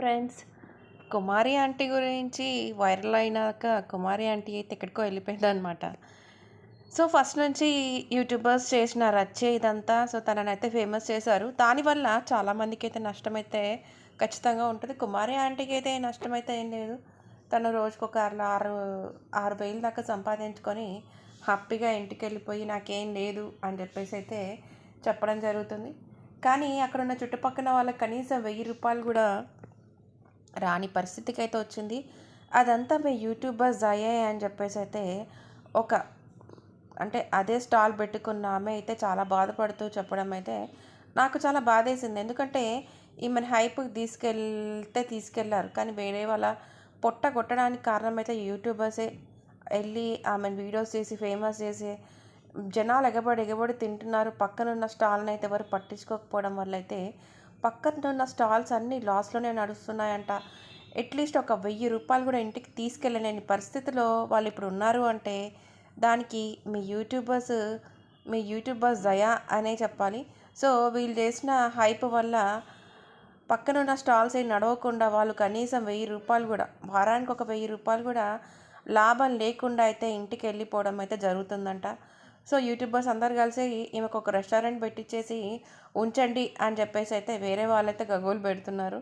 Friends. Kumari aunty గురించి viral అయినాక Kumari aunty అయితే ఎక్కడికో వెళ్ళిపోయిందనమాట సో ఫస్ట్ నుంచి యూట్యూబర్స్ చేసిన రచ్చే ఇదంతా. సో తననైతే ఫేమస్ చేశారు. దానివల్ల చాలామందికి అయితే నష్టమైతే ఖచ్చితంగా ఉంటుంది. కుమారి ఆంటీకి అయితే నష్టమైతే ఏం లేదు. తను రోజుకు ఒక ఆరు ఆరు ఆరు వేలు దాకా సంపాదించుకొని హ్యాపీగా ఇంటికి వెళ్ళిపోయి నాకేం లేదు అని చెప్పేసి అయితే చెప్పడం జరుగుతుంది. కానీ అక్కడ ఉన్న చుట్టుపక్కల వాళ్ళకి కనీసం వెయ్యి రూపాయలు కూడా రాని పరిస్థితికి అయితే వచ్చింది. అదంతా మీ యూట్యూబర్స్ అయ్యాయి అని చెప్పేసి అయితే ఒక అంటే అదే స్టాల్ పెట్టుకున్న ఆమె అయితే చాలా బాధపడుతూ చెప్పడం అయితే నాకు చాలా బాధేసింది. ఎందుకంటే ఈమెను హైప్ తీసుకెళ్తే తీసుకెళ్ళారు. కానీ వేరే వాళ్ళ పొట్ట కొట్టడానికి కారణం అయితే యూట్యూబర్సే. వెళ్ళి ఆమెను వీడియోస్ చేసి ఫేమస్ చేసి జనాలు ఎగబడి ఎగబడి తింటున్నారు. పక్కనున్న స్టాల్ని అయితే ఎవరు పట్టించుకోకపోవడం వల్ల అయితే పక్కన ఉన్న స్టాల్స్ అన్నీ లాస్లోనే నడుస్తున్నాయంట. అట్లీస్ట్ ఒక వెయ్యి రూపాయలు కూడా ఇంటికి తీసుకెళ్ళలేని పరిస్థితిలో వాళ్ళు ఇప్పుడు ఉన్నారు అంటే దానికి మీ యూట్యూబర్స్ మీ యూట్యూబర్స్ దయా అనే చెప్పాలి. సో వీళ్ళు చేసిన హైప్ వల్ల పక్కనున్న స్టాల్స్ ఏం నడవకుండా వాళ్ళు కనీసం వెయ్యి రూపాయలు కూడా వారానికి ఒక వెయ్యి రూపాయలు కూడా లాభం లేకుండా అయితే ఇంటికి వెళ్ళిపోవడం అయితే జరుగుతుందంట. సో యూట్యూబర్స్ అందరు కలిసి ఈమెకు ఒక రెస్టారెంట్ పెట్టించేసి ఉంచండి అని చెప్పేసి అయితే వేరే వాళ్ళైతే గగోలు పెడుతున్నారు.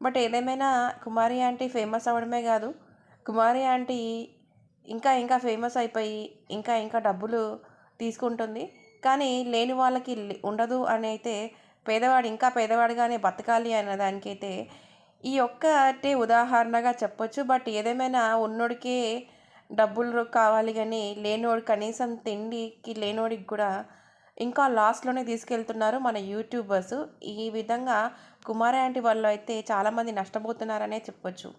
బట్ ఏదేమైనా కుమారి ఆంటీ ఫేమస్ అవ్వడమే కాదు. కుమారి ఆంటీ ఇంకా ఇంకా ఫేమస్ అయిపోయి ఇంకా ఇంకా డబ్బులు తీసుకుంటుంది. కానీ లేని వాళ్ళకి ఉండదు అని అయితే పేదవాడు ఇంకా పేదవాడిగానే బతకాలి అనే దానికైతే ఈ ఒక్కటే ఉదాహరణగా చెప్పొచ్చు. బట్ ఏదేమైనా ఉన్నోడికే డబ్బులు కావాలి కానీ లేనోడు కనీసం తిండికి లేనోడికి కూడా ఇంకా లాస్ట్లోనే తీసుకెళ్తున్నారు మన యూట్యూబర్స్ ఈ విధంగా కుమార్ యాంటీ వాళ్ళు అయితే చాలామంది నష్టపోతున్నారనే చెప్పొచ్చు.